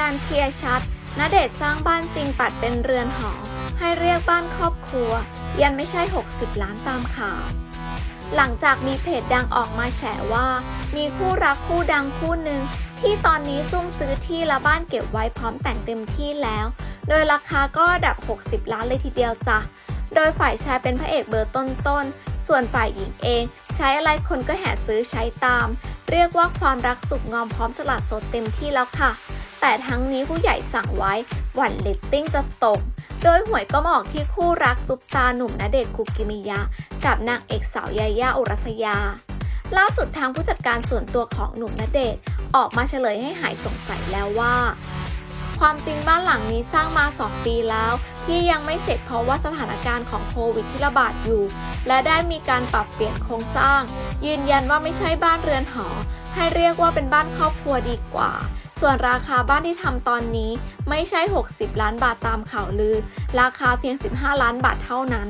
การเคลียร์ชัดณเดชสร้างบ้านจริงปัดเป็นเรือนหอ ให้เรียกบ้านครอบครัว ยันไม่ใช่ 60 ล้านตามข่าว หลังจากมีเพจดังออกมาแฉว่า มีคู่รักคู่ดังคู่หนึ่ง ที่ตอนนี้ซุ่มซื้อที่และบ้านเก็บไว้พร้อมแต่งเต็มที่แล้ว โดยราคาก็ระดับ 60 ล้านเลยทีเดียวจ้ะโดยฝ่ายชายเป็นพระเอกเบอร์ต้นๆ ส่วนฝ่ายหญิงเอง ใช้อะไรคนก็แห่ซื้อใช้ตาม เรียกว่าความรักสุกงอมพร้อมสลัดสดเต็มที่แล้วค่ะ แต่ทั้งนี้ผู้ใหญ่สั่งไว้หวันเลตติ้งจะตก โดยหวยก็มาออกที่คู่รักซุปตาหนุ่มณเดชน์คุกิมิยะ กับนางเอกสาวยาย่าอุรัสยา ล่าสุดทางผู้จัดการส่วนตัวของหนุ่มณเดชน์ออกมาเฉลยให้หายสงสัยแล้วว่า ความจริงบ้านหลังนี้สร้างมา 2 ปีแล้ว ที่ยังไม่เสร็จเพราะว่าสถานการณ์ของโควิดที่ระบาดอยู่ และได้มีการปรับเปลี่ยนโครงสร้าง ยืนยันว่าไม่ใช่บ้านเรือนหอให้เรียกว่าเป็นบ้านครอบครัวดีกว่า ส่วนราคาบ้านที่ทำตอนนี้ไม่ใช่ 60 ล้านบาทตามข่าวลือ ราคาเพียง 15 ล้านบาทเท่านั้น